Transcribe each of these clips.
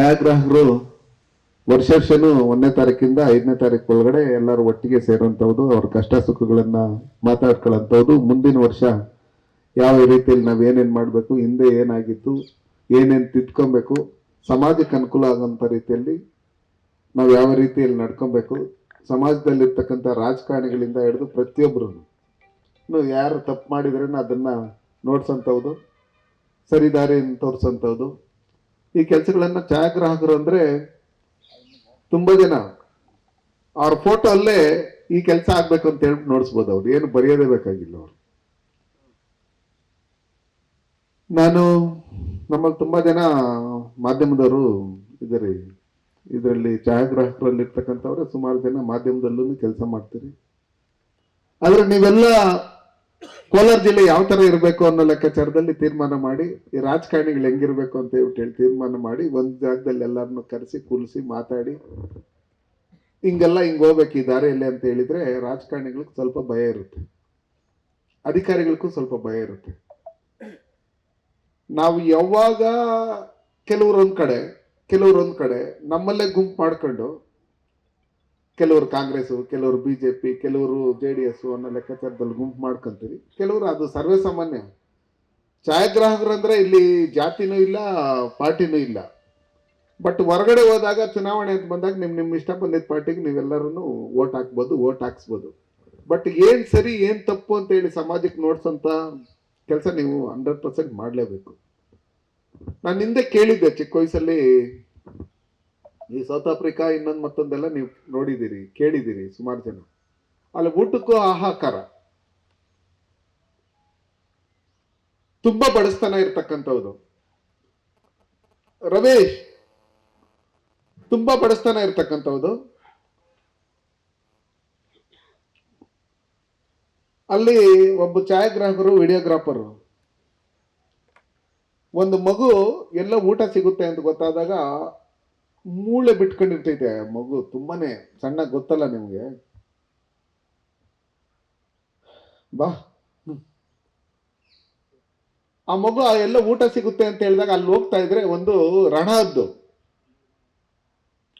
ಛಾಯಾಗ್ರಾಹಕರು ವರ್ಷ ವರ್ಷನೂ ಒಂದನೇ ತಾರೀಕಿಂದ ಐದನೇ ತಾರೀಕು ಒಳಗಡೆ ಎಲ್ಲರೂ ಒಟ್ಟಿಗೆ ಸೇರುವಂಥದ್ದು ಅವ್ರ ಕಷ್ಟ ಸುಖಗಳನ್ನ ಮಾತಾಡ್ಕೊಳ್ಳೋಂಥದ್ದು ಮುಂದಿನ ವರ್ಷ ಯಾವ ರೀತಿಯಲ್ಲಿ ನಾವು ಏನೇನು ಮಾಡಬೇಕು, ಹಿಂದೆ ಏನಾಗಿತ್ತು, ಏನೇನು ತಿದ್ಕೊಬೇಕು, ಸಮಾಜಕ್ಕೆ ಅನುಕೂಲ ಆಗೋಂಥ ರೀತಿಯಲ್ಲಿ ನಾವು ಯಾವ ರೀತಿಯಲ್ಲಿ ನಡ್ಕೊಬೇಕು, ಸಮಾಜದಲ್ಲಿರ್ತಕ್ಕಂಥ ರಾಜಕಾರಣಿಗಳಿಂದ ಹಿಡಿದು ಪ್ರತಿಯೊಬ್ಬರು ಯಾರು ತಪ್ಪು ಮಾಡಿದ್ರೂ ಅದನ್ನು ಸರಿ ತೋರಿಸೋಂಥವ್ದು ತೋರಿಸಂಥವ್ದು. ಈ ಕೆಲಸಗಳನ್ನ ಛಾಯಾಗ್ರಾಹಕರು ಅಂದ್ರೆ ತುಂಬಾ ಜನ. ಅವ್ರ ಫೋಟೋ ಅಲ್ಲೇ ಈ ಕೆಲಸ ಆಗ್ಬೇಕು ಅಂತ ಹೇಳ್ಬಿಟ್ಟು ನೋಡಿಸ್ಬೋದು ಅವ್ರು. ಏನು ಬರೆಯೋದೇ ಬೇಕಾಗಿಲ್ಲ ಅವ್ರು. ನಾನು ನಮ್ಮಲ್ಲಿ ತುಂಬಾ ಜನ ಮಾಧ್ಯಮದವರು ಇದ್ದಾರೆ. ಇದರಲ್ಲಿ ಛಾಯಾಗ್ರಾಹಕರಲ್ಲಿ ಇರ್ತಕ್ಕಂಥವ್ರೆ ಸುಮಾರು ಜನ ಮಾಧ್ಯಮದಲ್ಲೂ ಕೆಲಸ ಮಾಡ್ತೀರಿ. ಆದ್ರೆ ನೀವೆಲ್ಲ ಕೋಲಾರ ಜಿಲ್ಲೆ ಯಾವ ತರ ಇರಬೇಕು ಅನ್ನೋ ಲೆಕ್ಕಾಚಾರದಲ್ಲಿ ತೀರ್ಮಾನ ಮಾಡಿ, ಈ ರಾಜಕಾರಣಿಗಳು ಹೆಂಗಿರ್ಬೇಕು ಅಂತ ಹೇಳ್ಬಿಟ್ಟು ಹೇಳಿ ತೀರ್ಮಾನ ಮಾಡಿ, ಒಂದ್ ಜಾಗದಲ್ಲಿ ಎಲ್ಲರನ್ನು ಕರೆಸಿ ಕೂರಿಸಿ ಮಾತಾಡಿ, ಹಿಂಗೆಲ್ಲ ಹಿಂಗ್ ಹೋಗ್ಬೇಕು ಈ ದಾರಿಯಲ್ಲಿ ಅಂತ ಹೇಳಿದ್ರೆ ರಾಜಕಾರಣಿಗಳಿಗೆ ಸ್ವಲ್ಪ ಭಯ ಇರುತ್ತೆ. ಅಧಿಕಾರಿಗಳಿಗೂ ಸ್ವಲ್ಪ ಭಯ ಇರುತ್ತೆ. ನಾವು ಯಾವಾಗ ಕೆಲವರೊಂದು ಕಡೆ ಕೆಲವರೊಂದು ಕಡೆ ನಮ್ಮಲ್ಲೇ ಗುಂಪು ಮಾಡ್ಕೊಂಡು ಕೆಲವರು ಕಾಂಗ್ರೆಸ್ ಕೆಲವರು ಬಿಜೆಪಿ, ಕೆಲವರು ಜೆ ಡಿ ಎಸ್ ಅನ್ನೋ ಲೆಕ್ಕಾಚಾರದಲ್ಲಿ ಗುಂಪು ಮಾಡ್ಕೊಂತೀವಿ ಕೆಲವರು ಅದು ಸರ್ವೇ ಸಾಮಾನ್ಯ. ಛಾಯಾಗ್ರಾಹಕರು ಅಂದ್ರೆ ಇಲ್ಲಿ ಜಾತಿನೂ ಇಲ್ಲ, ಪಾರ್ಟಿನೂ ಇಲ್ಲ. ಬಟ್ ಹೊರಗಡೆ ಹೋದಾಗ ಚುನಾವಣೆ ಅಂತ ಬಂದಾಗ ನಿಮ್ಮ ನಿಮ್ಮ ಇಷ್ಟ ಬಂದಿದ್ದ ಪಾರ್ಟಿಗೆ ನೀವೆಲ್ಲರೂ ಓಟ್ ಹಾಕ್ಬೋದು ಓಟ್ ಹಾಕ್ಸ್ಬೋದು. ಬಟ್ ಏನು ಸರಿ, ಏನು ತಪ್ಪು ಅಂತ ಹೇಳಿ ಸಮಾಜಕ್ಕೆ ನೋಡ್ಸೋಂಥ ಕೆಲಸ ನೀವು ಹಂಡ್ರೆಡ್ ಪರ್ಸೆಂಟ್ ಮಾಡಲೇಬೇಕು. ನಾನು ಹಿಂದೆ ಕೇಳಿದ್ದೆ ಚಿಕ್ಕ ವಯಸ್ಸಲ್ಲಿ ಈ ಸೌತ್ ಆಫ್ರಿಕಾ ಇನ್ನೊಂದು ಮತ್ತೊಂದೆಲ್ಲ ನೀವು ನೋಡಿದ್ದೀರಿ, ಕೇಳಿದ್ದೀರಿ ಸುಮಾರು ಜನ. ಅಲ್ಲಿ, ಊಟಕ್ಕೂ ಆಹಾಕಾರ. ತುಂಬಾ ಬಡಸ್ತನ ಇರ್ತಕ್ಕಂಥವ್ದು. ರಮೇಶ್, ತುಂಬಾ ಬಡಸ್ತನ ಇರ್ತಕ್ಕಂಥವ್ದು. ಅಲ್ಲಿ ಒಬ್ಬ ಛಾಯಾಗ್ರಾಹಕರು, ವಿಡಿಯೋಗ್ರಾಫರು. ಒಂದು ಮಗು, ಎಲ್ಲ ಊಟ ಸಿಗುತ್ತೆ ಅಂತ ಗೊತ್ತಾದಾಗ ಮೂಳೆ ಬಿಟ್ಕೊಂಡಿರ್ತೈತೆ ಮಗು. ತುಂಬಾನೇ ಸಣ್ಣ ಗೊತ್ತಲ್ಲ ನಿಮಗೆ? ಬಾ. ಆ ಮಗು ಎಲ್ಲ ಊಟ ಸಿಗುತ್ತೆ ಅಂತ ಹೇಳಿದಾಗ ಅಲ್ಲಿ ಹೋಗ್ತಾ ಇದ್ರೆ ಒಂದು ರಣದ್ದು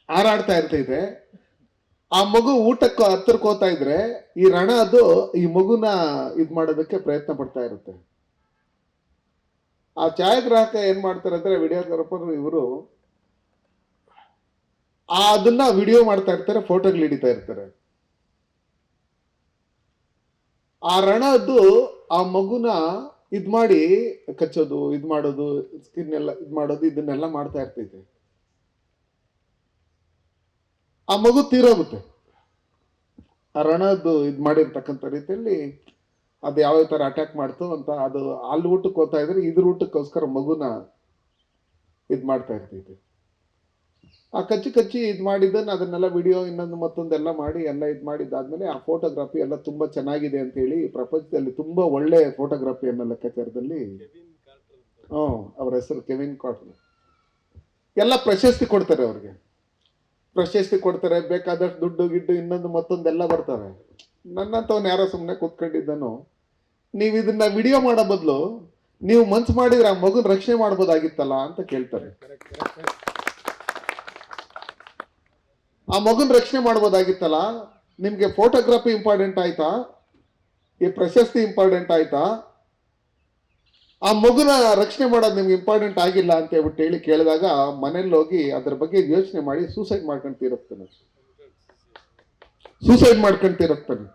ಹಾರಾಡ್ತಾ ಇರ್ತೈತೆ. ಆ ಮಗು ಊಟಕ್ಕೆ ಹತ್ತಿರಕ್ಕೆ ಹೋಗ್ತಾ ಇದ್ರೆ ಈ ರಣ ಅದು ಈ ಮಗುನ ಇದ್ ಮಾಡೋದಕ್ಕೆ ಪ್ರಯತ್ನ ಪಡ್ತಾ ಇರುತ್ತೆ. ಆ ಛಾಯಾಗ್ರಾಹಕ ಏನ್ ಮಾಡ್ತಾರೆ ಅಂದ್ರೆ ವಿಡಿಯೋಗ್ರಾಫರ್ ಇವರು ಅದನ್ನ ವಿಡಿಯೋ ಮಾಡ್ತಾ ಇರ್ತಾರೆ ಫೋಟೋಗಳು ಹಿಡಿತಾ ಇರ್ತಾರೆ. ಆ ರಣದ್ದು ಆ ಮಗುನ ಇದ್ ಮಾಡಿ ಕಚ್ಚೋದು, ಇದ್ ಮಾಡೋದು ಸ್ಕಿನ್ ಎಲ್ಲ ಇದ್ ಮಾಡೋದು, ಇದನ್ನೆಲ್ಲ ಮಾಡ್ತಾ ಇರ್ತೈತೆ. ಆ ಮಗು ತೀರೋಗುತ್ತೆ. ಆ ರಣದ್ದು ಇದ್ ಮಾಡಿರ್ತಕ್ಕಂಥ ರೀತಿಯಲ್ಲಿ ಅದು ಯಾವ ತರ ಅಟ್ಯಾಕ್ ಮಾಡ್ತು ಅಂತ ಅದು ಅಲ್ಲಿ ಊಟಕ್ಕೆ ಹೋಗ್ತಾ ಇದ್ರೆ ಇದ್ರ ಊಟಕ್ಕೋಸ್ಕರ ಮಗುನ ಇದ್ ಮಾಡ್ತಾ ಇರ್ತೈತೆ. ಆ ಕಚ್ಚಿ ಕಚ್ಚಿ ಇದು ಮಾಡಿದ್ದನ್ನು ಅದನ್ನೆಲ್ಲ ವಿಡಿಯೋ ಇನ್ನೊಂದು ಮತ್ತೊಂದೆಲ್ಲ ಮಾಡಿ, ಎಲ್ಲ ಇದು ಮಾಡಿದ್ದಾದ್ಮೇಲೆ ಆ ಫೋಟೋಗ್ರಫಿ ಎಲ್ಲ ತುಂಬಾ ಚೆನ್ನಾಗಿದೆ ಅಂತ ಹೇಳಿ ಪ್ರಪಂಚದಲ್ಲಿ ತುಂಬಾ ಒಳ್ಳೆ ಫೋಟೋಗ್ರಫಿ ಅನ್ನೋ ಲೆಕ್ಕಾಚಾರದಲ್ಲಿ ಹ್ಞೂ, ಅವ್ರ ಹೆಸರು ಕೆವಿನ್ ಕಾಟ್ರ್ ಎಲ್ಲ ಪ್ರಶಸ್ತಿ ಕೊಡ್ತಾರೆ ಅವ್ರಿಗೆ. ಪ್ರಶಸ್ತಿ ಕೊಡ್ತಾರೆ, ಬೇಕಾದಷ್ಟು ದುಡ್ಡು, ಗಿಡ್ಡು, ಇನ್ನೊಂದು ಮತ್ತೊಂದೆಲ್ಲ ಬರ್ತಾರೆ. ನನ್ನಂಥವ್ನು ಯಾರೋ ಸುಮ್ಮನೆ ಕೂತ್ಕೊಂಡಿದ್ದನು, ನೀವು ಇದನ್ನ ವಿಡಿಯೋ ಮಾಡೋ ಬದಲು, ನೀವು ಮನ್ಸು ಮಾಡಿದ್ರೆ ಆ ಮಗುನ ರಕ್ಷಣೆ ಮಾಡ್ಬೋದಾಗಿತ್ತಲ್ಲ? ಅಂತ ಕೇಳ್ತಾರೆ. ಆ ಮಗುನ ರಕ್ಷಣೆ ಮಾಡ್ಬೋದಾಗಿತ್ತಲ್ಲ? ನಿಮಗೆ ಫೋಟೋಗ್ರಫಿ ಇಂಪಾರ್ಟೆಂಟ್ ಆಯ್ತಾ? ಈ ಪ್ರಶಸ್ತಿ ಇಂಪಾರ್ಟೆಂಟ್ ಆಯ್ತಾ? ಆ ಮಗುನ ರಕ್ಷಣೆ ಮಾಡೋದು ನಿಮ್ಗೆ ಇಂಪಾರ್ಟೆಂಟ್ ಆಗಿಲ್ಲ ಅಂತ ಹೇಳ್ಬಿಟ್ಟು ಹೇಳಿ ಕೇಳಿದಾಗ ಮನೇಲಿ ಹೋಗಿ ಅದ್ರ ಬಗ್ಗೆ ಯೋಚನೆ ಮಾಡಿ ಸೂಸೈಡ್ ಮಾಡ್ಕೊಂತಿರುತ್ತಾನೆ ಸೂಸೈಡ್ ಮಾಡ್ಕೊಂತಿರುತ್ತಾನೆ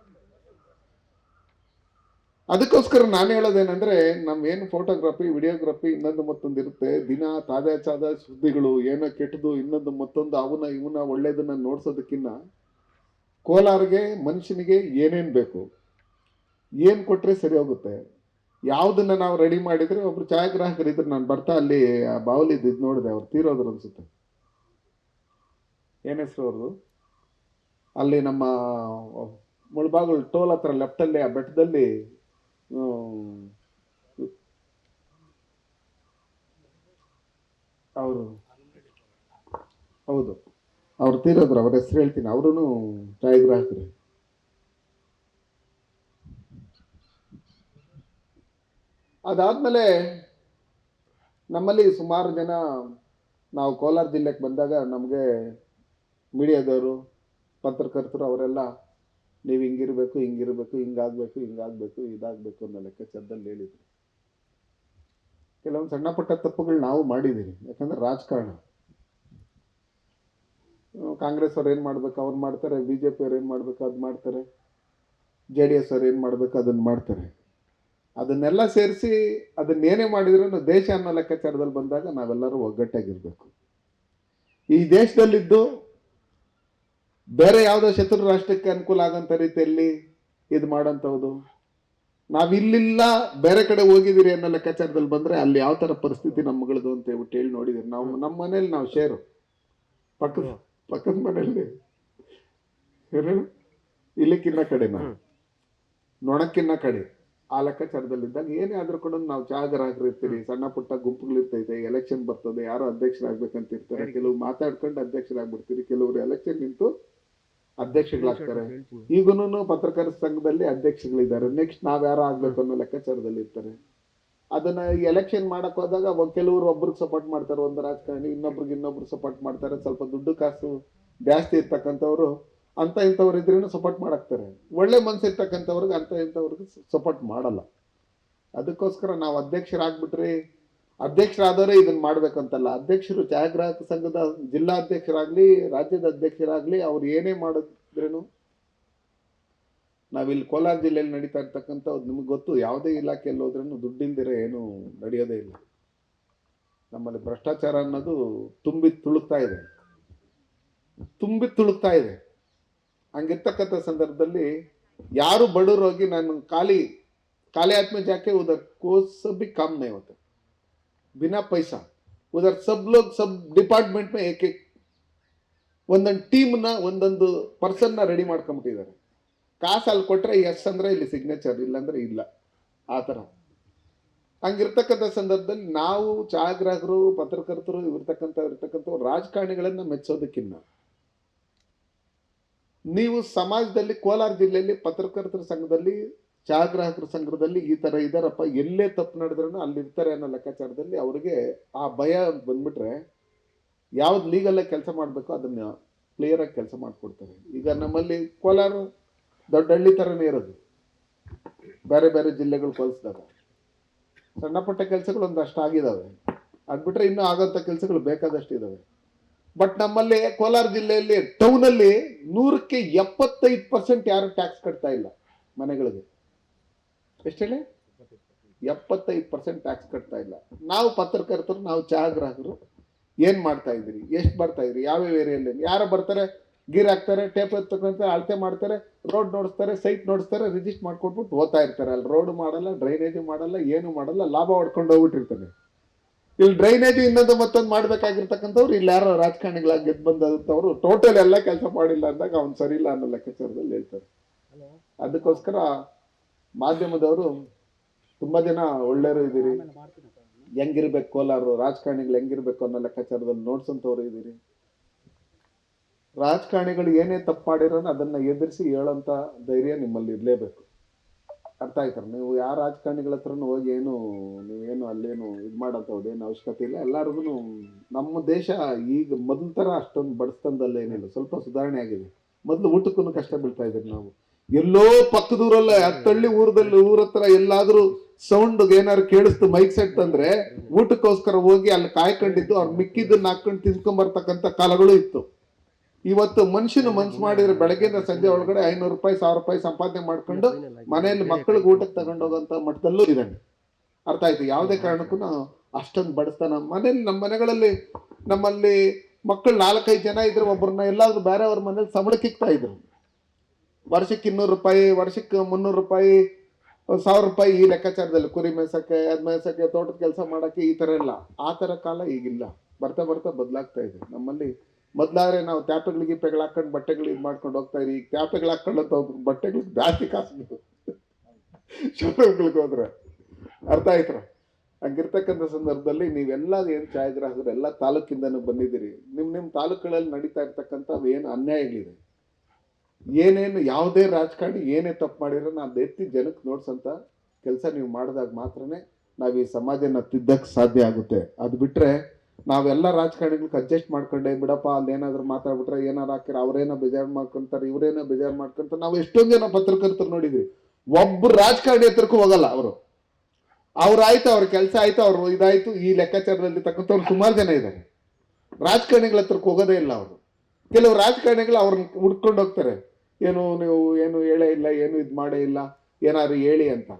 ಅದಕ್ಕೋಸ್ಕರ ನಾನು ಹೇಳೋದೇನೆಂದ್ರೆ, ನಮ್ ಏನು ಫೋಟೋಗ್ರಫಿ ವಿಡಿಯೋಗ್ರಫಿ ಇನ್ನೊಂದು ಮತ್ತೊಂದು ಇರುತ್ತೆ ದಿನ ತಾಜಾ ತಾಜಾ ಸುದ್ದಿಗಳು, ಏನೋ ಕೆಟ್ಟದು ಇನ್ನೊಂದು ಮತ್ತೊಂದು, ಅವನ ಇವನ ಒಳ್ಳೇದನ್ನ ನೋಡ್ಸೋದಕ್ಕಿನ್ನ ಕೋಲಾರ್ಗೆ ಮನುಷ್ಯನಿಗೆ ಏನೇನ್ ಬೇಕು, ಏನು ಕೊಟ್ಟರೆ ಸರಿ ಹೋಗುತ್ತೆ, ಯಾವ್ದನ್ನ ನಾವು ರೆಡಿ ಮಾಡಿದರೆ ಒಬ್ರು ಛಾಯಾಗ್ರಾಹಕರು ಇದ್ರು ನಾನು ಬರ್ತಾ ಅಲ್ಲಿ, ಆ ಬಾವಲಿ ಇದು ನೋಡಿದೆ, ಅವ್ರು ತೀರೋದ್ರು ಅನ್ಸುತ್ತೆ. ಏನ್ ಹೆಸರು ಅವ್ರದ್ದು ಅಲ್ಲಿ ನಮ್ಮ, ಮುಳ್ಬಾಗಲ್ ಟೋಲ್ ಹತ್ರ ಲೆಫ್ಟ್ ಅಲ್ಲಿ ಆ ಬೆಟ್ಟದಲ್ಲಿ ಅವರು ಹೌದು. ಅವ್ರು ತೀರೋದ್ರು, ಅವ್ರ ಹೆಸರು ಹೇಳ್ತೀನಿ. ಅವರು ಛಾಯಾಗ್ರಾಹಕರು. ಅದಾದಮೇಲೆ ನಮ್ಮಲ್ಲಿ ಸುಮಾರು ಜನ ನಾವು ಕೋಲಾರ ಜಿಲ್ಲೆಗೆ ಬಂದಾಗ ನಮಗೆ ಮೀಡಿಯಾದವರು, ಪತ್ರಕರ್ತರು ಅವರೆಲ್ಲ ನೀವು ಹಿಂಗಿರಬೇಕು ಹಿಂಗಿರಬೇಕು, ಹಿಂಗಾಗಬೇಕು ಹಿಂಗಾಗಬೇಕು, ಇದಾಗಬೇಕು ಅನ್ನೋ ಲೆಕ್ಕಾಚಾರದಲ್ಲಿ ಹೇಳಿದ್ರು. ಕೆಲವೊಂದು ಸಣ್ಣ ಪುಟ್ಟ ತಪ್ಪುಗಳು ನಾವು ಮಾಡಿದ್ದೀವಿ ಯಾಕಂದ್ರೆ ರಾಜಕಾರಣ. ಕಾಂಗ್ರೆಸ್ ಅವ್ರು ಏನು ಮಾಡ್ಬೇಕು, ಅವ್ರು ಮಾಡ್ತಾರೆ. ಬಿ ಜೆ ಪಿ ಅವ್ರು ಏನು ಮಾಡ್ಬೇಕು, ಅದು ಮಾಡ್ತಾರೆ. ಜೆ ಡಿ ಎಸ್ ಅವ್ರು ಏನು ಮಾಡ್ಬೇಕು ಅದನ್ನು ಮಾಡ್ತಾರೆ. ಅದನ್ನೆಲ್ಲ ಸೇರಿಸಿ ಅದನ್ನೇನೇ ಮಾಡಿದ್ರು ದೇಶ ಅನ್ನೋ ಲೆಕ್ಕಾಚಾರದಲ್ಲಿ ಬಂದಾಗ ನಾವೆಲ್ಲರೂ ಒಗ್ಗಟ್ಟಾಗಿರ್ಬೇಕು. ಈ ದೇಶದಲ್ಲಿದ್ದು ಬೇರೆ ಯಾವುದೋ ಶತ್ರು ರಾಷ್ಟ್ರಕ್ಕೆ ಅನುಕೂಲ ಆಗಂತ ರೀತಿಯಲ್ಲಿ ಇದು ಮಾಡೋಂಥದ್ದು ನಾವಿಲ್ಲಿಲ್ಲ ಬೇರೆ ಕಡೆ ಹೋಗಿದ್ದೀರಿ ಅನ್ನೋ ಲೆಕ್ಕಾಚಾರದಲ್ಲಿ ಬಂದ್ರೆ ಅಲ್ಲಿ ಯಾವ ಥರ ಪರಿಸ್ಥಿತಿ ನಮ್ಮಗಳದು ಅಂತ ಹೇಳ್ಬಿಟ್ಟು ಹೇಳಿ ನೋಡಿದಿರಿ ನಾವು ನಮ್ಮ ಮನೇಲಿ ನಾವು ಶೇರು ಪಕ್ಕದ ಪಕ್ಕದ ಮನೆಯಲ್ಲಿ? ಇಲ್ಲಕ್ಕಿನ್ನ ಕಡೆ ನಾವು ನೊಣಕ್ಕಿನ್ನ ಕಡೆ. ಆ ಲೆಕ್ಕಾಚಾರದಲ್ಲಿದ್ದಾಗ ಏನೇ ಆದ್ರೂ ಕೂಡ ನಾವು ಚಾಗರಾಗಿರ್ತೀರಿ ಸಣ್ಣ ಪುಟ್ಟ ಗುಂಪುಗಳಿರ್ತೈತೆ ಎಲೆಕ್ಷನ್ ಬರ್ತದೆ ಯಾರು ಅಧ್ಯಕ್ಷರಾಗ್ಬೇಕಂತ ಇರ್ತಾರೆ ಕೆಲವು ಮಾತಾಡ್ಕೊಂಡು ಅಧ್ಯಕ್ಷರಾಗ್ಬಿಡ್ತೀರಿ ಕೆಲವರು ಎಲೆಕ್ಷನ್ ನಿಂತು ಅಧ್ಯಕ್ಷಗಳಾಗ್ತಾರೆ. ಈಗೂನು ಪತ್ರಕರ್ತರ ಸಂಘದಲ್ಲಿ ಅಧ್ಯಕ್ಷಗಳಿದ್ದಾರೆ. ನೆಕ್ಸ್ಟ್ ನಾವ್ ಯಾರು ಆಗ್ಬೇಕು ಅನ್ನೋ ಲೆಕ್ಕಾಚಾರದಲ್ಲಿ ಇರ್ತಾರೆ. ಅದನ್ನ ಎಲೆಕ್ಷನ್ ಮಾಡಕ್ ಹೋದಾಗ ಕೆಲವರು ಒಬ್ರಿಗೆ ಸಪೋರ್ಟ್ ಮಾಡ್ತಾರೆ. ಒಂದು ರಾಜಕಾರಣಿ ಇನ್ನೊಬ್ರಿಗೆ ಇನ್ನೊಬ್ರು ಸಪೋರ್ಟ್ ಮಾಡ್ತಾರೆ. ಸ್ವಲ್ಪ ದುಡ್ಡು ಕಾಸು ಜಾಸ್ತಿ ಇರ್ತಕ್ಕಂಥವ್ರು ಅಂತ ಇಂಥವ್ರು ಇದ್ರೂ ಸಪೋರ್ಟ್ ಮಾಡಾಕ್ತಾರೆ. ಒಳ್ಳೆ ಮನ್ಸಿರ್ತಕ್ಕಂಥವ್ರಿಗೆ ಅಂತ ಇಂಥವ್ರಿಗೆ ಸಪೋರ್ಟ್ ಮಾಡಲ್ಲ. ಅದಕ್ಕೋಸ್ಕರ ನಾವು ಅಧ್ಯಕ್ಷರಾಗ್ಬಿಟ್ರಿ ಅಧ್ಯಕ್ಷರಾದವರೇ ಇದನ್ನ ಮಾಡ್ಬೇಕಂತಲ್ಲ. ಅಧ್ಯಕ್ಷರು ಛಾಯಾಗ್ರಾಹಕ ಸಂಘದ ಜಿಲ್ಲಾ ಅಧ್ಯಕ್ಷರಾಗ್ಲಿ ರಾಜ್ಯದ ಅಧ್ಯಕ್ಷರಾಗ್ಲಿ ಅವ್ರು ಏನೇ ಮಾಡಿದ್ರೇನು ನಾವಿಲ್ಲಿ ಕೋಲಾರ ಜಿಲ್ಲೆಯಲ್ಲಿ ನಡೀತಾ ಇರ್ತಕ್ಕಂಥ ನಿಮ್ಗೆ ಗೊತ್ತು. ಯಾವುದೇ ಇಲಾಖೆಯಲ್ಲಿ ಹೋದ್ರೂ ದುಡ್ಡಿಂದಿರ ಏನು ನಡೆಯೋದೇ ಇಲ್ಲ. ನಮ್ಮಲ್ಲಿ ಭ್ರಷ್ಟಾಚಾರ ಅನ್ನೋದು ತುಂಬಿ ತುಳುಕ್ತಾ ಇದೆ. ತುಂಬಿ ತುಳುಕ್ತಾ ಇದೆ. ಹಂಗಿರ್ತಕ್ಕಂಥ ಸಂದರ್ಭದಲ್ಲಿ ಯಾರು ಬಡವರೋಗಿ ನಾನು ಖಾಲಿ ಖಾಲಿ ಆತ್ಮ ಜಾಕೆ ಉದಕ್ಕೋಸಬಿ ಕಮ್ಮಿ ಇವತ್ತು. बिना पैसा उधर सब लोग सब ಡಿಪಾರ್ಟ್ಮೆಂಟ್ में एक एक ಒಂದೊಂದು ಟೀಮ್ನ ಒಂದೊಂದು ಪರ್ಸನ್ನ ರೆಡಿ ಮಾಡ್ಕೊಂಬಿಟ್ಟಿದ್ದಾರೆ ಕಾಸು ಅಲ್ಲಿ ಕೊಟ್ರೆ ಎಸ್ ಅಂದ್ರೆ ಇಲ್ಲಿ ಸಿಗ್ನೇಚರ್ ಇಲ್ಲಾಂದ್ರೆ ಇಲ್ಲ ಆ ಥರ ಹಂಗಿರ್ತಕ್ಕಂಥ ಸಂದರ್ಭದಲ್ಲಿ ನಾವು ಛಾಯಾಗ್ರಾಹಕರು ಪತ್ರಕರ್ತರು ಇರ್ತಕ್ಕಂಥ ಇರ್ತಕ್ಕಂಥ ರಾಜಕಾರಣಿಗಳನ್ನ ಮೆಚ್ಚೋದಕ್ಕಿನ್ನ ನೀವು ಸಮಾಜದಲ್ಲಿ ಕೋಲಾರ ಜಿಲ್ಲೆಯಲ್ಲಿ ಪತ್ರಕರ್ತರ ಸಂಘದಲ್ಲಿ ಛಾಯಾಗ್ರಾಹಕರ ಸಂಘದಲ್ಲಿ ಈ ಥರ ಇದಾರಪ್ಪ. ಎಲ್ಲೇ ತಪ್ಪು ನಡೆದ್ರೂ ಅಲ್ಲಿ ಇರ್ತಾರೆ ಅನ್ನೋ ಲೆಕ್ಕಾಚಾರದಲ್ಲಿ ಅವ್ರಿಗೆ ಆ ಭಯ ಬಂದ್ಬಿಟ್ರೆ ಯಾವ್ದು ಲೀಗಲ್ ಕೆಲಸ ಮಾಡಬೇಕು ಅದನ್ನ ಕ್ಲಿಯರ್ ಆಗಿ ಕೆಲಸ ಮಾಡಿಕೊಡ್ತಾರೆ. ಈಗ ನಮ್ಮಲ್ಲಿ ಕೋಲಾರ ದೊಡ್ಡ ಹಳ್ಳಿ ಥರನೇ ಇರೋದು. ಬೇರೆ ಬೇರೆ ಜಿಲ್ಲೆಗಳು ಹೋಲಿಸಿದಾಗ ಸಣ್ಣ ಪುಟ್ಟ ಕೆಲಸಗಳು ಒಂದಷ್ಟು ಆಗಿದಾವೆ. ಅದ್ಬಿಟ್ರೆ ಇನ್ನೂ ಆಗೋಂಥ ಕೆಲಸಗಳು ಬೇಕಾದಷ್ಟು ಇದಾವೆ. ಬಟ್ ನಮ್ಮಲ್ಲಿ ಕೋಲಾರ ಜಿಲ್ಲೆಯಲ್ಲಿ ಟೌನಲ್ಲಿ ನೂರಕ್ಕೆ ಎಪ್ಪತ್ತೈದು ಪರ್ಸೆಂಟ್ ಯಾರು ಟ್ಯಾಕ್ಸ್ ಕಟ್ತಾ ಇಲ್ಲ ಮನೆಗಳಿಗೆ. ಎಷ್ಟು ಹೇಳಿ ಎಪ್ಪತ್ತೈದು ಪರ್ಸೆಂಟ್ ಟ್ಯಾಕ್ಸ್ ಕಟ್ತಾ ಇಲ್ಲ. ನಾವು ಪತ್ರಕರ್ತರು ನಾವು ಚಹಾಗ್ರಾಹಕರು ಏನು ಮಾಡ್ತಾ ಇದ್ದೀರಿ? ಎಷ್ಟು ಬರ್ತಾ ಇದ್ರಿ? ಯಾವ್ಯಾವ ಏರಿಯಲ್ಲಿ? ಯಾರು ಬರ್ತಾರೆ? ಗೀರ್ ಹಾಕ್ತಾರೆ ಟೇಪ್ ಎತ್ತಕ್ಕಂತ ಅಳತೆ ಮಾಡ್ತಾರೆ ರೋಡ್ ನೋಡಿಸ್ತಾರೆ ಸೈಟ್ ನೋಡಿಸ್ತಾರೆ ರಿಜಿಸ್ಟ್ ಮಾಡ್ಕೊಟ್ಬಿಟ್ಟು ಓದ್ತಾ ಇರ್ತಾರೆ. ಅಲ್ಲಿ ರೋಡ್ ಮಾಡಲ್ಲ ಡ್ರೈನೇಜ್ ಮಾಡಲ್ಲ ಏನು ಮಾಡಲ್ಲ ಲಾಭ ಹೊಡ್ಕೊಂಡು ಹೋಗ್ಬಿಟ್ಟಿರ್ತಾರೆ. ಇಲ್ಲಿ ಡ್ರೈನೇಜ್ ಇನ್ನೊಂದು ಮತ್ತೊಂದು ಮಾಡ್ಬೇಕಾಗಿರ್ತಕ್ಕಂಥವ್ರು ಇಲ್ಲಿ ಯಾರೋ ರಾಜಕಾರಣಿಗಳಾಗಿ ಗೆದ್ದು ಬಂದಂಥವ್ರು ಟೋಟಲ್ ಎಲ್ಲ ಕೆಲಸ ಮಾಡಿಲ್ಲ ಅಂದಾಗ ಅವ್ನು ಸರಿ ಇಲ್ಲ ಅನ್ನೋ ಲೆಕ್ಕಾಚಾರದಲ್ಲಿ ಹೇಳ್ತಾರೆ. ಅದಕ್ಕೋಸ್ಕರ ಮಾಧ್ಯಮದವರು ತುಂಬಾ ಜನ ಒಳ್ಳೆಯವರು ಇದ್ದೀರಿ. ಹೆಂಗಿರ್ಬೇಕು ಕೋಲಾರು ರಾಜಕಾರಣಿಗಳು ಹೆಂಗಿರ್ಬೇಕು ಅನ್ನೋ ಲೆಕ್ಕಾಚಾರದಲ್ಲಿ ನೋಡ್ಸಂತವ್ರು ಇದ್ದೀರಿ. ರಾಜಕಾರಣಿಗಳು ಏನೇ ತಪ್ಪು ಮಾಡಿರೋನ ಅದನ್ನ ಎದುರಿಸಿ ಹೇಳೋಂಥ ಧೈರ್ಯ ನಿಮ್ಮಲ್ಲಿ ಇರಲೇಬೇಕು. ಅರ್ಥ ಆಯ್ತಾರೆ ನೀವು ಯಾವ ರಾಜಕಾರಣಿಗಳ ಹತ್ರನೂ ಹೋಗಿ ಏನು ನೀವೇನು ಅಲ್ಲೇನು ಇದು ಮಾಡೋಂಥದ್ದು ಏನು ಅವಶ್ಯಕತೆ ಇಲ್ಲ. ಎಲ್ಲರಿಗೂ ನಮ್ಮ ದೇಶ ಈಗ ಮೊದಲ ಥರ ಅಷ್ಟೊಂದು ಬಡಿಸ್ತಂದಲ್ಲ ಏನಿಲ್ಲ. ಸ್ವಲ್ಪ ಸುಧಾರಣೆ ಆಗಿದೆ. ಮೊದಲು ಊಟಕ್ಕೂ ಕಷ್ಟ ಬೀಳ್ತಾ ಇದ್ದೀವಿ ನಾವು. ಎಲ್ಲೋ ಪಕ್ಕದೂರಲ್ಲ, ಹತ್ತಳ್ಳಿ ಊರದಲ್ಲಿ, ಊರ ಹತ್ರ ಎಲ್ಲಾದ್ರೂ ಸೌಂಡ್ ಏನಾದ್ರು ಕೇಳಿಸ್ತು ಮೈಕ್ ಸೆಟ್ ಅಂದ್ರೆ ಊಟಕ್ಕೋಸ್ಕರ ಹೋಗಿ ಅಲ್ಲಿ ಕಾಯ್ಕೊಂಡಿದ್ದು, ಅವ್ರು ಮಿಕ್ಕಿದ್ದನ್ನ ಹಾಕೊಂಡು ತಿನ್ಕೊಂಡ್ ಬರ್ತಕ್ಕಂತ ಕಾಲಗಳು ಇತ್ತು. ಇವತ್ತು ಮನುಷ್ಯನ ಮನ್ಸು ಮಾಡಿದ್ರೆ ಬೆಳಗ್ಗೆಯಿಂದ ಸಂಜೆ ಒಳಗಡೆ ಐನೂರು ರೂಪಾಯಿ, ಸಾವಿರ ರೂಪಾಯಿ ಸಂಪಾದನೆ ಮಾಡ್ಕೊಂಡು ಮನೆಯಲ್ಲಿ ಮಕ್ಕಳಿಗೆ ಊಟಕ್ಕೆ ತಗೊಂಡೋಗಂತ ಮಟ್ಟದಲ್ಲೂ ಇದ್ದಾನೆ. ಅರ್ಥ ಆಯ್ತು? ಯಾವುದೇ ಕಾರಣಕ್ಕೂ ಅಷ್ಟೊಂದು ಬಡಿಸ್ತಾನ ಮನೇಲಿ ನಮ್ಮ ಮನೆಗಳಲ್ಲಿ, ನಮ್ಮಲ್ಲಿ ಮಕ್ಕಳು ನಾಲ್ಕೈದು ಜನ ಇದ್ರೆ ಒಬ್ಬರನ್ನ ಎಲ್ಲಾದ್ರೂ ಬೇರೆಯವ್ರ ಮನೇಲಿ ಸಂಬಳಕ್ಕೆ ಇಕ್ತಾ ಇದ್ರು. ವರ್ಷಕ್ಕೆ ಇನ್ನೂರು ರೂಪಾಯಿ, ವರ್ಷಕ್ಕೆ ಮುನ್ನೂರು ರೂಪಾಯಿ ಸಾವಿರ ರೂಪಾಯಿ ಈ ಲೆಕ್ಕಾಚಾರದಲ್ಲಿ ಕುರಿ ಮೇಸಕ್ಕೆ ಅದ್ ಮೇಸಕ್ಕೆ ತೋಟದ ಕೆಲಸ ಮಾಡಕ್ಕೆ ಈ ತರ ಇಲ್ಲ. ಆ ತರ ಕಾಲ ಈಗಿಲ್ಲ. ಬರ್ತಾ ಬರ್ತಾ ಬದಲಾಗ್ತಾ ಇದೆ. ನಮ್ಮಲ್ಲಿ ಮೊದ್ಲಾದ್ರೆ ನಾವು ತ್ಯಾಪೆಗಳಿಗೆ ಗಿಪ್ಪೆಗಳು ಹಾಕೊಂಡು ಬಟ್ಟೆಗಳು ಇದು ಮಾಡ್ಕೊಂಡು ಹೋಗ್ತಾ ಇದ್ವಿ. ಈಗ ತ್ಯಾಪೆಗಳು ಹಾಕೊಂಡಂತ ಬಟ್ಟೆಗಳಿಗೆ ಜಾಸ್ತಿ ಕಾಸು ಶೋರೂಮ್ಗಳಿಗೆ ಹೋದ್ರೆ. ಅರ್ಥ ಆಯ್ತರ? ಹಂಗಿರ್ತಕ್ಕಂಥ ಸಂದರ್ಭದಲ್ಲಿ ನೀವೆಲ್ಲ ಏನು ಛಾಯಾಗ್ರಾಹಕರು ಎಲ್ಲ ತಾಲೂಕಿಂದನೂ ಬಂದಿದ್ದೀರಿ. ನಿಮ್ಮ ನಿಮ್ಮ ತಾಲೂಕುಗಳಲ್ಲಿ ನಡೀತಾ ಇರ್ತಕ್ಕಂಥ ಏನು ಅನ್ಯಾಯಗಳಿದೆ? ಏನೇನು ಯಾವುದೇ ರಾಜಕಾರಣಿ ಏನೇ ತಪ್ಪು ಮಾಡಿರೋ ನಾನು ಎತ್ತಿ ಜನಕ್ಕೆ ನೋಡ್ಸಂತ ಕೆಲಸ ನೀವು ಮಾಡಿದಾಗ ಮಾತ್ರನೇ ನಾವು ಈ ಸಮಾಜನ ತಿದ್ದಕ್ಕೆ ಸಾಧ್ಯ ಆಗುತ್ತೆ. ಅದು ಬಿಟ್ಟರೆ ನಾವೆಲ್ಲ ರಾಜಕಾರಣಿಗಳಿಗೆ ಅಡ್ಜಸ್ಟ್ ಮಾಡ್ಕೊಂಡೆ, ಬಿಡಪ್ಪ ಅಲ್ಲಿ ಏನಾದ್ರು ಮಾತಾಡ್ಬಿಟ್ರೆ ಏನಾರು ಹಾಕಿರ ಅವರೇನೋ ಬೇಜಾರು ಮಾಡ್ಕೊಂತಾರೆ, ಇವರೇನೋ ಬೇಜಾರು ಮಾಡ್ಕೊಂತಾರೆ. ನಾವು ಎಷ್ಟೊಂದು ಜನ ಪತ್ರಕರ್ತರು ನೋಡಿದ್ವಿ ಒಬ್ಬರು ರಾಜಕಾರಣಿ ಹತ್ರಕ್ಕೂ ಹೋಗಲ್ಲ ಅವರು. ಅವ್ರಾಯ್ತು ಅವ್ರ ಕೆಲಸ ಆಯ್ತು, ಅವರು ಇದಾಯ್ತು, ಈ ಲೆಕ್ಕಾಚಾರದಲ್ಲಿ ತಕ್ಕಂಥವ್ರು ಸುಮಾರು ಜನ ಇದ್ದಾರೆ ರಾಜಕಾರಣಿಗಳ ಹತ್ರಕ್ಕೆ ಹೋಗೋದೇ ಇಲ್ಲ ಅವರು. ಕೆಲವು ರಾಜಕಾರಣಿಗಳು ಅವ್ರನ್ನ ಹುಡ್ಕೊಂಡು ಹೋಗ್ತಾರೆ. ಏನು ನೀವು ಏನು ಹೇಳೇ ಇಲ್ಲ, ಏನು ಇದು ಮಾಡೇ ಇಲ್ಲ, ಏನಾದ್ರು ಹೇಳಿ ಅಂತ.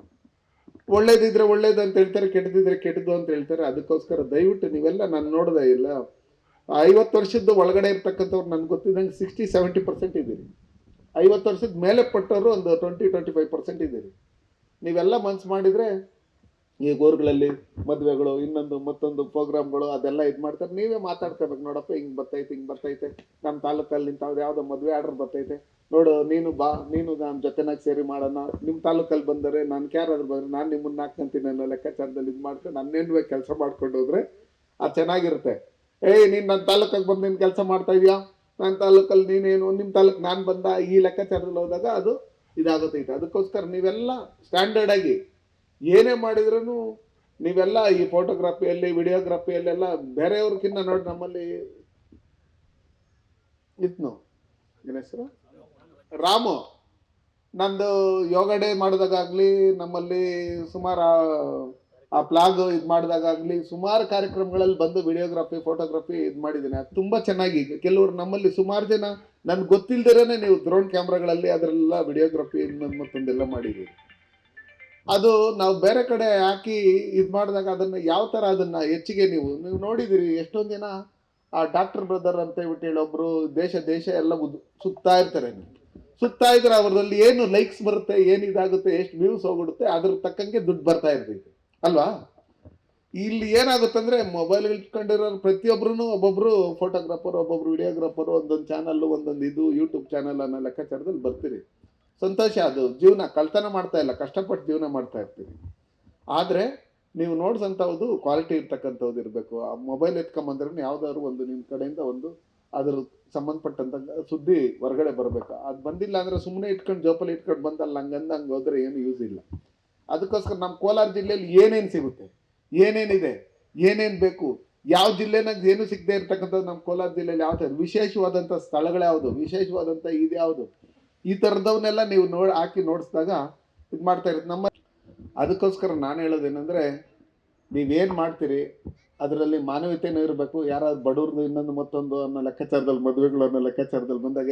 ಒಳ್ಳೇದಿದ್ರೆ ಒಳ್ಳೇದು ಅಂತ ಹೇಳ್ತಾರೆ, ಕೆಟ್ಟದಿದ್ರೆ ಕೆಟ್ಟದ್ದು ಅಂತ ಹೇಳ್ತಾರೆ. ಅದಕ್ಕೋಸ್ಕರ ದಯವಿಟ್ಟು ನೀವೆಲ್ಲ ನಾನು ನೋಡ್ದೆ ಇಲ್ಲ. ಐವತ್ತು ವರ್ಷದ ಒಳಗಡೆ ಇರ್ತಕ್ಕಂಥವ್ರು ನನ್ಗೆ ಗೊತ್ತಿದ್ದಂಗೆ ಸಿಕ್ಸ್ಟಿ ಸೆವೆಂಟಿ ಪರ್ಸೆಂಟ್ ಇದ್ದೀರಿ. ಐವತ್ತು ವರ್ಷದ ಮೇಲೆ ಪಟ್ಟವರು ಒಂದು ಟ್ವೆಂಟಿ ಟ್ವೆಂಟಿ ಫೈವ್ ಪರ್ಸೆಂಟ್ ಇದ್ದೀರಿ. ನೀವೆಲ್ಲ ಮನ್ಸು ಮಾಡಿದರೆ ಈ ಊರುಗಳಲ್ಲಿ ಮದುವೆಗಳು, ಇನ್ನೊಂದು ಮತ್ತೊಂದು ಪ್ರೋಗ್ರಾಮ್ಗಳು, ಅದೆಲ್ಲ ಇದು ಮಾಡ್ತಾರೆ. ನೀವೇ ಮಾತಾಡ್ಕೋಬೇಕು. ನೋಡಪ್ಪ, ಹಿಂಗೆ ಬರ್ತೈತೆ ಹಿಂಗೆ ಬರ್ತೈತೆ. ನಮ್ಮ ತಾಲೂಕಲ್ಲಿ ನಿಂತಾವ್ದು ಯಾವುದೋ ಮದುವೆ ಆರ್ಡರ್ ಬರ್ತೈತೆ. ನೋಡು, ನೀನು ಬಾ, ನೀನು ನಾನು ಜೊತೆನಾಗ ಸೇರಿ ಮಾಡೋಣ. ನಿಮ್ಮ ತಾಲೂಕಲ್ಲಿ ಬಂದರೆ ನಾನು ಯಾರಾದ್ರೂ ಬಂದರೆ ನಾನು ನಿಮ್ಮನ್ನ ಹಾಕ್ಕೊಂತೀನಿ ಅನ್ನೋ ಲೆಕ್ಕಾಚಾರದಲ್ಲಿ ಇದು ಮಾಡ್ಕೊಂಡು ನನ್ನೇನು ಕೆಲಸ ಮಾಡ್ಕೊಂಡು ಹೋದ್ರೆ ಅದು ಚೆನ್ನಾಗಿರುತ್ತೆ. ಏಯ್ ನೀನು ನನ್ನ ತಾಲೂಕಲ್ಲಿ ಬಂದು ನೀನು ಕೆಲಸ ಮಾಡ್ತಾ ಇದೀಯಾ? ನನ್ನ ತಾಲೂಕಲ್ಲಿ ನೀನೇನು? ನಿಮ್ಮ ತಾಲೂಕು ನಾನು ಬಂದ ಈ ಲೆಕ್ಕಾಚಾರದಲ್ಲಿ ಹೋದಾಗ ಅದು ಇದಾಗುತ್ತೈತೆ ಅದಕ್ಕೋಸ್ಕರ ನೀವೆಲ್ಲ ಸ್ಟ್ಯಾಂಡರ್ಡ್ ಆಗಿ ಏನೇ ಮಾಡಿದ್ರೂ ನೀವೆಲ್ಲ ಈ ಫೋಟೋಗ್ರಫಿಯಲ್ಲಿ ವಿಡಿಯೋಗ್ರಫಿಯಲ್ಲೆಲ್ಲ ಬೇರೆಯವ್ರಕ್ಕಿಂತ ನೋಡಿ ನಮ್ಮಲ್ಲಿ ಇತ್ನು ಏನ ಹೆಸರು? ರಾಮು. ನಂದು ಯೋಗ ಡೇ ಮಾಡಿದಾಗಲಿ ನಮ್ಮಲ್ಲಿ ಸುಮಾರು ಆ- ಪ್ಲಾಗ್ ಇದು ಮಾಡಿದಾಗಲಿ ಸುಮಾರು ಕಾರ್ಯಕ್ರಮಗಳಲ್ಲಿ ಬಂದು ವಿಡಿಯೋಗ್ರಫಿ ಫೋಟೋಗ್ರಫಿ ಇದು ಮಾಡಿದ್ದೀನಿ ಅದು ತುಂಬ ಚೆನ್ನಾಗಿ ಕೆಲವರು ನಮ್ಮಲ್ಲಿ ಸುಮಾರು ಜನ, ನನ್ಗೆ ಗೊತ್ತಿಲ್ದಿರೇನೆ ನೀವು ಡ್ರೋನ್ ಕ್ಯಾಮ್ರಾಗಳಲ್ಲಿ ಅದರೆಲ್ಲ ವಿಡಿಯೋಗ್ರಫಿ ಮತ್ತೊಂದೆಲ್ಲ ಮಾಡಿದ್ದೀವಿ ಅದು ನಾವು ಬೇರೆ ಕಡೆ ಹಾಕಿ ಇದು ಮಾಡಿದಾಗ ಅದನ್ನು ಯಾವ ಥರ ಅದನ್ನು ಹೆಚ್ಚಿಗೆ ನೀವು ನೀವು ನೋಡಿದಿರಿ, ಎಷ್ಟೊಂದು ದಿನ ಆ ಡಾಕ್ಟರ್ ಬ್ರದರ್ ಅಂತ ಹೇಳ್ಬಿಟ್ಟು ಹೇಳಿ ಒಬ್ರು ದೇಶ ದೇಶ ಎಲ್ಲ ಸುತ್ತಾ ಇರ್ತಾರೆ. ಸುತ್ತಾ ಇದ್ರೆ ಅವರಲ್ಲಿ ಏನು ಲೈಕ್ಸ್ ಬರುತ್ತೆ, ಏನು ಇದಾಗುತ್ತೆ, ಎಷ್ಟು ವ್ಯೂಸ್ ಹೋಗ್ಬಿಡುತ್ತೆ, ಅದ್ರ ತಕ್ಕಂಗೆ ದುಡ್ಡು ಬರ್ತಾ ಇರ್ತೈತೆ. ಅಲ್ವಾ? ಇಲ್ಲಿ ಏನಾಗುತ್ತಂದ್ರೆ ಮೊಬೈಲ್ ಇಟ್ಕೊಂಡಿರೋ ಪ್ರತಿಯೊಬ್ಬರು ಒಬ್ಬೊಬ್ರು ಫೋಟೋಗ್ರಾಫರ್ ಒಬ್ಬೊಬ್ರು ವಿಡಿಯೋಗ್ರಾಫರ್ ಒಂದೊಂದು ಚಾನಲ್ ಒಂದೊಂದು ಇದು ಯೂಟ್ಯೂಬ್ ಚಾನಲ್ ಅನ್ನೋ ಲೆಕ್ಕಾಚಾರದಲ್ಲಿ ಬರ್ತೀರಿ. ಸಂತೋಷ ಅದು. ಜೀವನ ಕಳ್ತನ ಮಾಡ್ತಾ ಇಲ್ಲ. ಕಷ್ಟಪಟ್ಟು ಜೀವನ ಮಾಡ್ತಾ ಇರ್ತೀರಿ. ಆದರೆ ನೀವು ನೋಡಿದಂಥವ್ದು ಕ್ವಾಲಿಟಿ ಇರ್ತಕ್ಕಂಥದ್ದು ಇರಬೇಕು. ಆ ಮೊಬೈಲ್ ಎತ್ಕೊಂಬಂದ್ರೂ ಯಾವ್ದಾದ್ರು ಒಂದು ನಿಮ್ಮ ಕಡೆಯಿಂದ ಒಂದು ಅದ್ರ ಸಂಬಂಧಪಟ್ಟಂತ ಸುದ್ದಿ ಹೊರಗಡೆ ಬರಬೇಕು. ಅದು ಬಂದಿಲ್ಲ ಅಂದರೆ ಸುಮ್ಮನೆ ಇಟ್ಕೊಂಡು ಜೋಪಲ್ಲಿ ಇಟ್ಕೊಂಡು ಬಂದಲ್ಲ ಹಂಗಂದ ಹಂಗೆ ಹೋದ್ರೆ ಏನು ಯೂಸ್ ಇಲ್ಲ. ಅದಕ್ಕೋಸ್ಕರ ನಮ್ಮ ಕೋಲಾರ ಜಿಲ್ಲೆಯಲ್ಲಿ ಏನೇನು ಸಿಗುತ್ತೆ? ಏನೇನಿದೆ? ಏನೇನು ಬೇಕು? ಯಾವ ಜಿಲ್ಲೆನಾಗ ಏನು ಸಿಗದೆ ಇರ್ತಕ್ಕಂಥದ್ದು ನಮ್ಮ ಕೋಲಾರ ಜಿಲ್ಲೆಯಲ್ಲಿ? ಯಾವ ಥರ ವಿಶೇಷವಾದಂಥ ಸ್ಥಳಗಳ್ಯಾವುದು ವಿಶೇಷವಾದಂಥ ಇದ್ಯಾವುದು ಈ ತರದವನ್ನೆಲ್ಲ ನೀವು ನೋಡಿ, ಹಾಕಿ ನೋಡಿಸಿದಾಗ ಇದು ಮಾಡ್ತಾ ಇರುತ್ತೆ ನಮ್ಮ ಅದಕ್ಕೋಸ್ಕರ ನಾನು ಹೇಳೋದೇನೆಂದರೆ, ನೀವೇನು ಮಾಡ್ತೀರಿ, ಅದರಲ್ಲಿ ಮಾನವೀಯತೆನೂ ಇರಬೇಕು ಯಾರಾದ್ರು ಬಡವ್ರದ್ದು ಇನ್ನೊಂದು ಮತ್ತೊಂದು ಅನ್ನೋ ಲೆಕ್ಕಾಚಾರದಲ್ಲಿ, ಮದುವೆಗಳು ಅನ್ನೋ ಲೆಕ್ಕಾಚಾರದಲ್ಲಿ ಬಂದಾಗ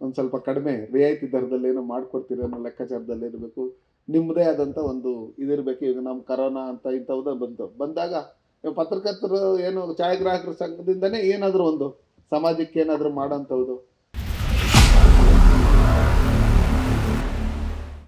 ಒಂದು ಸ್ವಲ್ಪ ಕಡಿಮೆ ರಿಯಾಯಿತಿ ದರದಲ್ಲಿ ಏನೋ ಮಾಡಿಕೊಡ್ತೀರಿ ಅನ್ನೋ ಲೆಕ್ಕಾಚಾರದಲ್ಲಿ ಇರಬೇಕು. ನಿಮ್ಮದೇ ಆದಂಥ ಒಂದು ಇದಿರಬೇಕು, ಈಗ ನಮ್ಮ ಕರೋನಾ ಅಂತ ಇಂಥವ್ದು ಬಂತು. ಬಂದಾಗ ಪತ್ರಕರ್ತರು ಏನು ಛಾಯಾಗ್ರಾಹಕರ ಸಂಘದಿಂದನೇ ಏನಾದರೂ ಒಂದು ಸಮಾಜಕ್ಕೆ ಏನಾದರೂ ಮಾಡೋಂಥದ್ದು